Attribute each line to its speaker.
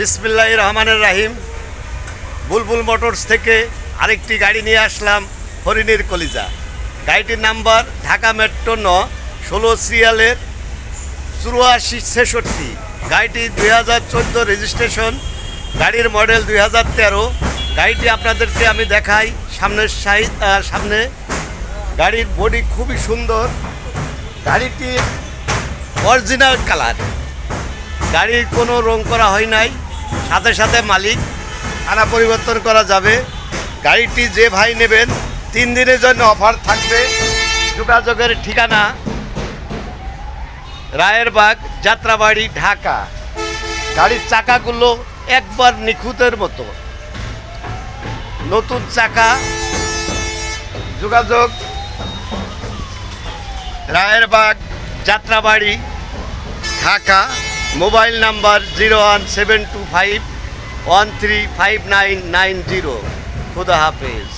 Speaker 1: বিসমিল্লাহ রহমানের রাহিম। বুলবুল মোটরস থেকে আরেকটি গাড়ি নিয়ে আসলাম হরিণীর কলিজা। গাড়িটির নাম্বার ঢাকা মেট্রো ন, ষোলো সিরিয়ালের চুরাশি ছেষট্টি। গাড়িটি দুই হাজার চোদ্দ রেজিস্ট্রেশন, গাড়ির মডেল দুই হাজার তেরো। গাড়িটি আপনাদেরকে আমি দেখাই সামনের সাইজ সামনে। গাড়ির বডি খুবই সুন্দর। গাড়িটি অরিজিনাল কালার। গাড়ির কোনো রং করা হয় নাই। সাথে সাথে মালিক আনা পরিবর্তন করা যাবে। গাড়িটি যে ভাই নেবেন, তিন দিনের জন্য অফার থাকবে। যোগাযোগের ঠিকানা, রায়েরবাগ, যাত্রাবাড়ি, ঢাকা। গাড়ির চাকাগুলো একবার নিখুঁতের মতো। নতুন চাকা। যোগাযোগ, Rayerbagh, Jatrabari, Dhaka. Mobile number zero one seven two five one three five nine nine zero. খুদা হাফেজ।